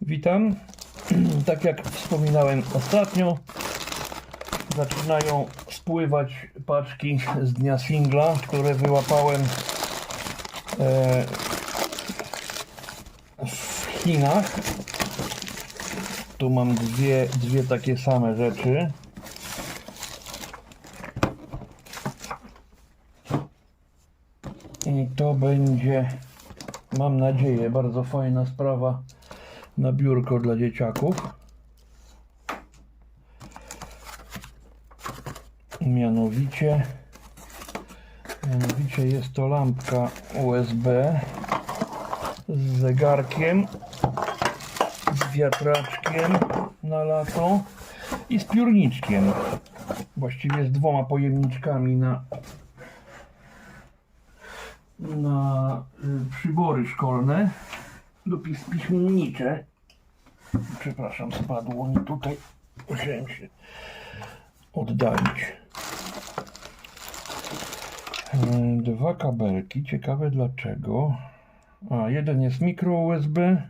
Witam. Tak jak wspominałem ostatnio, zaczynają spływać paczki z dnia singla, które wyłapałem e, w Chinach. Tu mam dwie, dwie takie same rzeczy. I to będzie, mam nadzieję, bardzo fajna sprawa na biurko dla dzieciaków. Mianowicie, mianowicie jest to lampka USB z zegarkiem, z wiatraczkiem na lato i z piórniczkiem. Właściwie z dwoma pojemniczkami na na y, przybory szkolne lub pis- piśmiennicze. Przepraszam, spadło mi tutaj. Musiałem się oddalić. Y, Dwa kabelki. Ciekawe dlaczego. A, jeden jest mikro USB.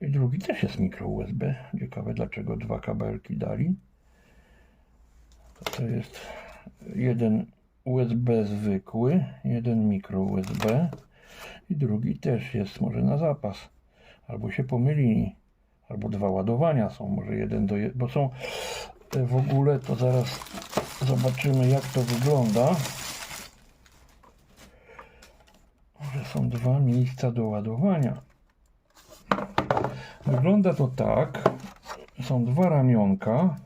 I drugi też jest mikro USB. Ciekawe dlaczego dwa kabelki dali. To jest jeden USB zwykły, jeden mikro USB i drugi też jest może na zapas. Albo się pomylili, albo dwa ładowania są, może jeden do jednego, bo są e, w ogóle, to zaraz zobaczymy jak to wygląda. Że są dwa miejsca do ładowania. Wygląda to tak, są dwa ramionka,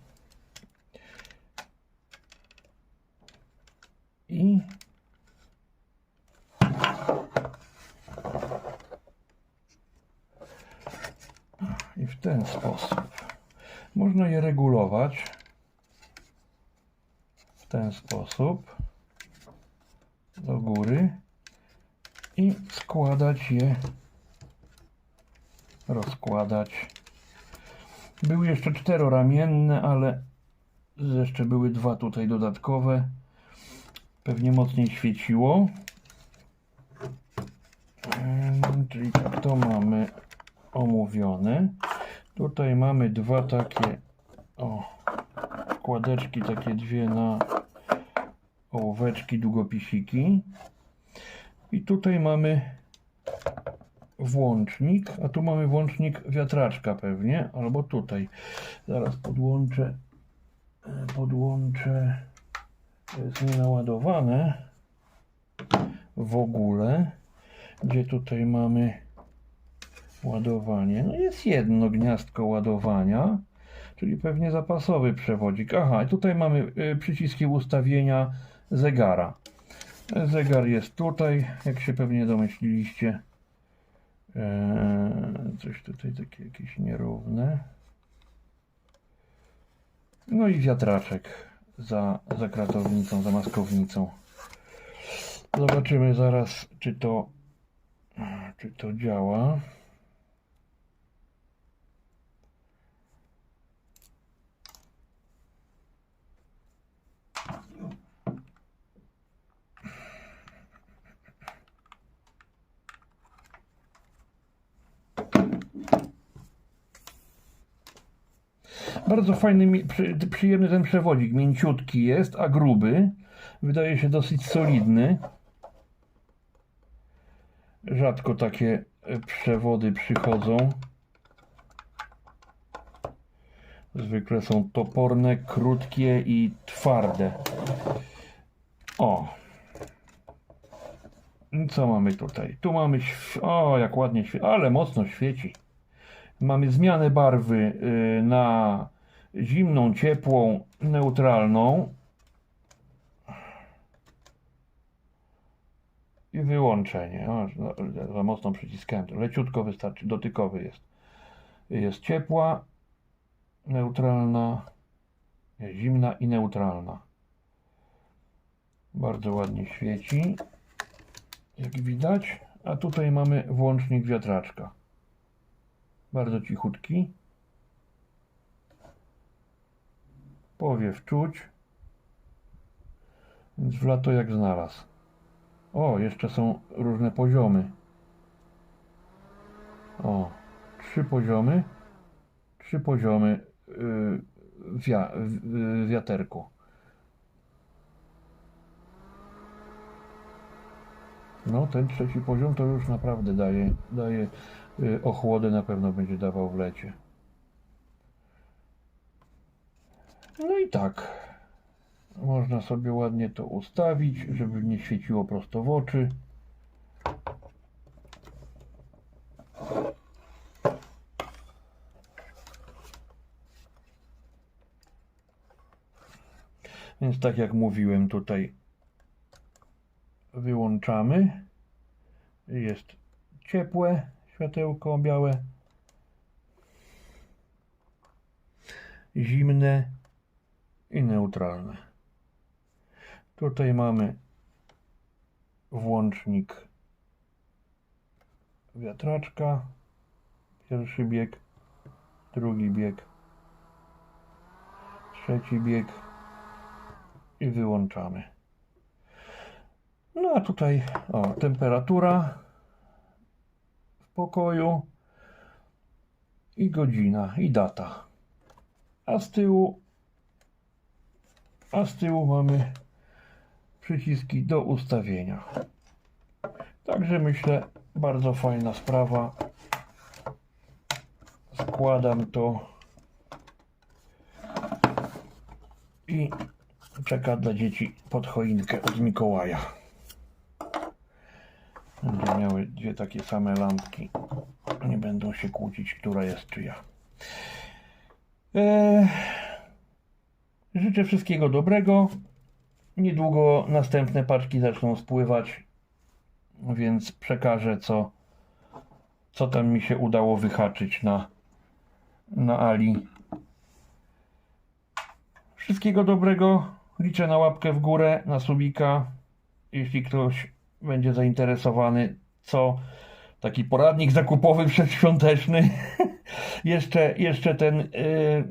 i i w ten sposób. Można je regulować w ten sposób. Do góry. I składać je. Rozkładać. Były jeszcze czteroramienne ale jeszcze były dwa tutaj dodatkowe pewnie mocniej świeciło. Czyli tak to mamy omówione. Tutaj mamy dwa takie o, wkładeczki, takie dwie na ołóweczki, długopisiki. I tutaj mamy włącznik, a tu mamy włącznik wiatraczka pewnie, albo tutaj. Zaraz podłączę, e, podłączę jest nienaładowane w ogóle. Gdzie tutaj mamy ładowanie? No jest jedno gniazdko ładowania, czyli pewnie zapasowy przewodzik. Aha, i tutaj mamy y, przyciski ustawienia zegara. Zegar jest tutaj, jak się pewnie domyśliliście. Eee, coś tutaj takie jakieś nierówne. No i wiatraczek za, za kratownicą, za maskownicą. Zobaczymy zaraz, czy to, czy to działa. Bardzo fajny, przyjemny ten przewodzik. Mięciutki jest, a gruby. Wydaje się dosyć solidny. Rzadko takie e, przewody przychodzą. Zwykle są toporne, krótkie i twarde. O. Co mamy tutaj? Tu mamy. O, jak ładnie świeci, ale mocno świeci. Mamy zmianę barwy y, na zimną, ciepłą, neutralną. I wyłączenie. O, za, mocno przyciskałem. Leciutko wystarczy. Dotykowy jest. Jest ciepła, neutralna, zimna i neutralna. Bardzo ładnie świeci. Jak widać. A tutaj mamy włącznik wiatraczka. Bardzo cichutki. Powiew czuć. Więc w lato jak znalazł. O, jeszcze są różne poziomy. O, trzy poziomy. Trzy poziomy yy, wia, yy, wiaterku. No, ten trzeci poziom to już naprawdę daje, daje yy, ochłodę, na pewno będzie dawał w lecie. No i tak. Można sobie ładnie to ustawić, żeby nie świeciło prosto w oczy. Więc tak jak mówiłem tutaj wyłączamy. Jest ciepłe światełko białe. Zimne i neutralne. Tutaj mamy włącznik wiatraczka. Pierwszy bieg, drugi bieg, trzeci bieg i wyłączamy. No a tutaj o, temperatura w pokoju i godzina i data. A z tyłu a z tyłu mamy przyciski do ustawienia. Także myślę, bardzo fajna sprawa. Składam to i czeka dla dzieci pod choinkę od Mikołaja. Będą miały dwie takie same lampki. Nie będą się kłócić, która jest czyja. Eee, życzę wszystkiego dobrego. Niedługo następne paczki zaczną spływać, więc przekażę co, co tam mi się udało wyhaczyć na, na Ali. Wszystkiego dobrego. Liczę na łapkę w górę, na subika. Jeśli ktoś będzie zainteresowany, co taki poradnik zakupowy przedświąteczny. jeszcze, jeszcze ten y,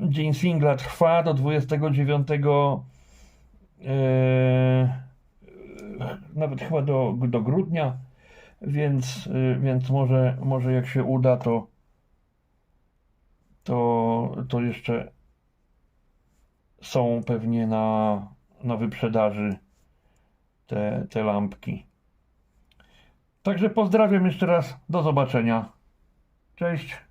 dzień singla trwa do 29. Y, nawet chyba do, do grudnia, więc, y, więc może, może jak się uda, to, to, to jeszcze są pewnie na, na wyprzedaży te, te lampki. Także pozdrawiam jeszcze raz. Do zobaczenia. Cześć.